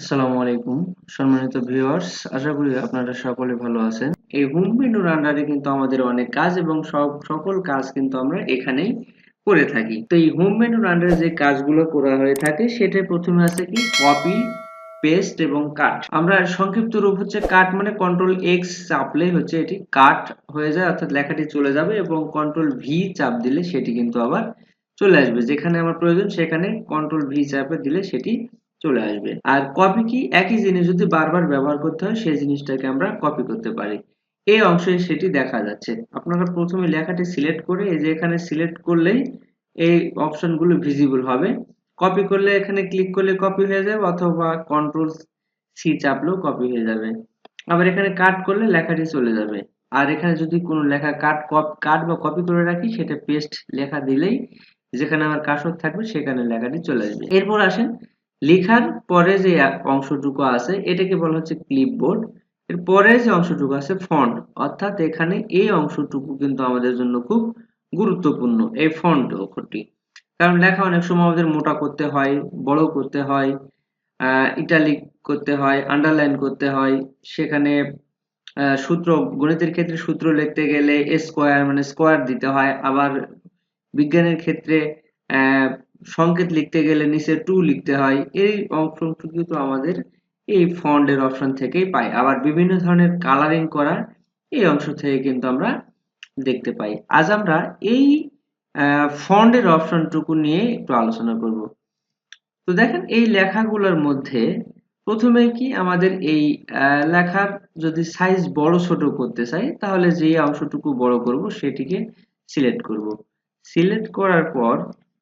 আসসালামু আলাইকুম, সম্মানিত ভিউয়ার্স আশা করি আপনারা সকলে ভালো আছেন। এই হোম মেনুর আন্ডারে কিন্তু আমাদের অনেক কাজ এবং সব সকল কাজ কিন্তু আমরা এখানেই করে থাকি। তো এই হোম মেনুর আন্ডারে যে কাজগুলো করা হয়ে থাকে সেটা প্রথমে আছে কি? কপি পেস্ট এবং কাট আমরা সংক্ষিপ্ত রূপ হচ্ছে কাট মানে কন্ট্রোল এক্স চাপলেই হচ্ছে এটি কাট হয়ে যায়, অর্থাৎ লেখাটি চলে যাবে এবং কন্ট্রোল ভি চাপ দিলে সেটি কিন্তু আবার চলে আসবে। যেখানে আমার প্রয়োজন, সেখানে কন্ট্রোল ভি চাপে দিলে সেটি চলে আসবে। আর কপি কি একই জিনিস যদি বারবার ব্যবহার করতে হয়, সেই জিনিসটাকে আমরা কপি করতে পারি। এই অংশে সেটি দেখা যাচ্ছে। আপনারা প্রথমে লেখাটি সিলেক্ট করে, এই যে এখানে সিলেক্ট করলেই এই অপশনগুলো ভিজিবল হবে। কপি করলে এখানে ক্লিক করলে কপি হয়ে যাবে, অথবা কন্ট্রোল সি চাপলেও কপি হয়ে যাবে। আবার এখানে কাট করলে লেখাটি চলে যাবে। আর এখানে যদি কোনো লেখা কাট কপ কাট বা কপি করে রাখি, সেটা পেস্ট লেখা দিলেই যেখানে আমার কাসর থাকবে, সেখানে লেখাটি চলে আসবে। এরপর আসেন লেখার পরে যে অংশটুকু আছে, এটাকে বলা হচ্ছে ক্লিপবোর্ড এর পরে যে অংশটুকু আছে ফন্ট অর্থাৎ এখানে এই অংশটুকু কিন্তু আমাদের জন্য খুব গুরুত্বপূর্ণ, এই ফন্ট অক্ষরটি। কারণ লেখা অনেক সময় আমাদের মোটা করতে হয়, বড় করতে হয় ইটালিক করতে হয় আন্ডারলাইন করতে হয়। সেখানে সূত্র, গণিতের ক্ষেত্রে সূত্র লিখতে গেলে স্কোয়ার মানে স্কোয়ার দিতে হয়। আবার বিজ্ঞানের ক্ষেত্রে সংকেত লিখতে গেলে নিচে টু লিখতে হয়। এই অংশটুকু কিন্তু আমাদের এই ফন্টের অপশন থেকেই পাই। আবার বিভিন্ন ধরনের কালারিং করা এই অংশ থেকে কিন্তু আমরা দেখতে পাই। আজ আমরা এই ফন্টের অপশনটুকু নিয়ে একটু আলোচনা করব। তো দেখেন, এই লেখাগুলোর মধ্যে প্রথমে কি আমাদের এই লেখার যদি সাইজ বড় ছোট করতে চাই, তাহলে যে অংশটুকু বড় করব, সেটিকে সিলেক্ট করব। সিলেক্ট করার পর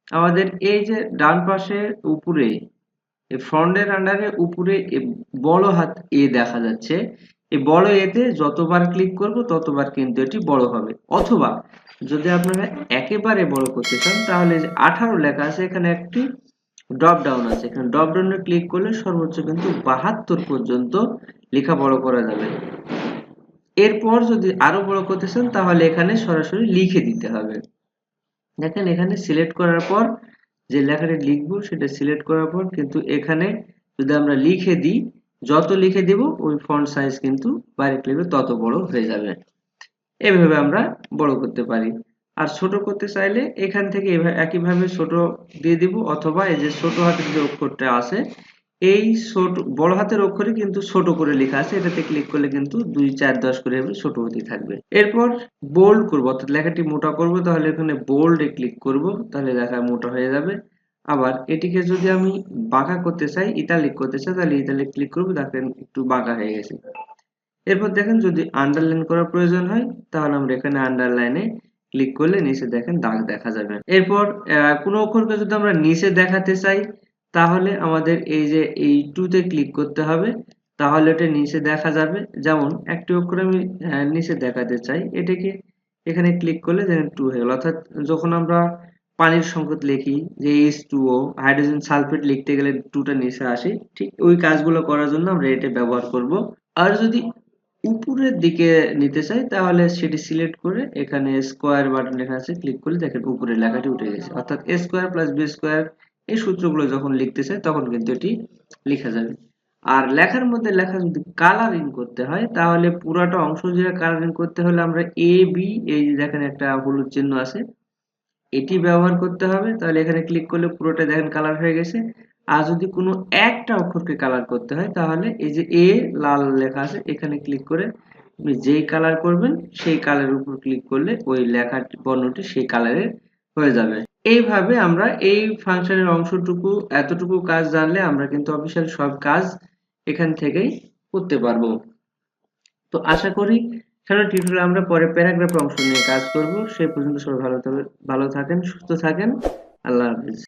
আমাদের এই যে ডান পাশে উপরে ফ্রন্টের আন্ডারে উপরে বড় হাত এ দেখা যাচ্ছে। এই বড় এতে যতবার ক্লিক করব ততবার কিন্তু এটি বড় হবে। অথবা যদি আপনারা একেবারে বড় করতে চান, তাহলে যে আঠারো লেখা আছে, এখানে একটি ড্রপ ডাউন আছে। এখানে ড্রপ ডাউনে ক্লিক করলে সর্বোচ্চ কিন্তু বাহাত্তর পর্যন্ত লেখা বড় করা যাবে। এরপর যদি আরও বড় করতে চান, তাহলে এখানে সরাসরি লিখে দিতে হবে। দেখেন এখানে সিলেক্ট করার পর যে লেখাটি লিখব সেটা সিলেক্ট করার পর কিন্তু এখানে যদি আমরা লিখে দিই, যত লিখে দিব ওই ফন্ট সাইজ কিন্তু বাইরে ক্লিপে তত বড় হয়ে যাবে। এভাবে আমরা বড় করতে পারি। আর ছোট করতে চাইলে এখান থেকে একইভাবে ছোট দিয়ে দিব অথবা এই যে ছোট হাতের যে অক্ষরটা আছে এই ছোট, বড় হাতের অক্ষরে কিন্তু ছোট করে লেখা আছে। এটাতে ক্লিক করলে কিন্তু দুই, চার, দশ করে ছোট হতে থাকবে। এরপর বোল্ড করব, অর্থাৎ লেখাটি মোটা করব, তাহলে এখানে বোল্ডে ক্লিক করব, তাহলে লেখা মোটা হয়ে যাবে। আবার এটিকে যদি আমি বাঁকা করতে চাই ইতালিক করতে চাই, তাহলে ইতালিক ক্লিক করব, দেখেন একটু বাঁকা হয়ে গেছে। এরপর দেখেন যদি আন্ডারলাইন করার প্রয়োজন হয়, তাহলে আমরা এখানে আন্ডারলাইনে ক্লিক করলে নিচে দেখেন দাগ দেখা যাবে। এরপর কোনো অক্ষরকে যদি আমরা নিচে দেখাতে চাই তাহলে আমাদের এই যে এই টুতে ক্লিক করতে হবে, তাহলে এটা নিচে দেখা যাবে। যেমন একটি অক্ষর আমি নিচে দেখাতে চাই, এটাকে এখানে ক্লিক করলে দেখেন টু হয়ে গেল। অর্থাৎ যখন আমরা পানির সংকেত লিখি, যে H two O hydrogen sulphate লিখতে গেলে টুটা নিচে আসে, ঠিক ওই কাজগুলো করার জন্য আমরা এটা ব্যবহার করব। আর যদি উপরের দিকে নিতে চাই, তাহলে সেটি সিলেক্ট করে এখানে স্কোয়ার বাটন লেখা আছে ক্লিক করলে দেখেন উপরে লেখাটি উঠে গেছে। অর্থাৎ স্কোয়ার প্লাস বি স্কোয়ার এই সূত্রগুলো যখন লিখতে চাই তখন কিন্তু এটি লেখা যাবে। আর লেখার মধ্যে লেখা যদি কালারিং করতে হয়, তাহলে পুরাটা অংশ জুড়ে কালারিং করতে হলে আমরা এ বি এই যে দেখেন একটা হলুদ চিহ্ন আছে, এটি ব্যবহার করতে হবে। তাহলে এখানে ক্লিক করলে পুরোটা দেখেন কালার হয়ে গেছে। আর যদি কোনো একটা অক্ষরকে কালার করতে হয়, তাহলে এই যে এ লাল লেখা আছে, এখানে ক্লিক করে যেই কালার করবেন, সেই কালারের উপর ক্লিক করলে ওই লেখা বর্ণটি সেই কালারের হয়ে যাবে। এইভাবে আমরা এই ফাংশনের অংশটুকু, এতটুকু কাজ জানলে আমরা কিন্তু অফিসিয়াল সব কাজ এখান থেকেই করতে পারব। তো আশা করি সারা টিউটোরিয়াল আমরা পরে প্যারাগ্রাফ অংশ নিয়ে কাজ করব। সেই পর্যন্ত সবাই ভালো ভালো থাকেন, সুস্থ থাকেন। আল্লাহ হাফিজ।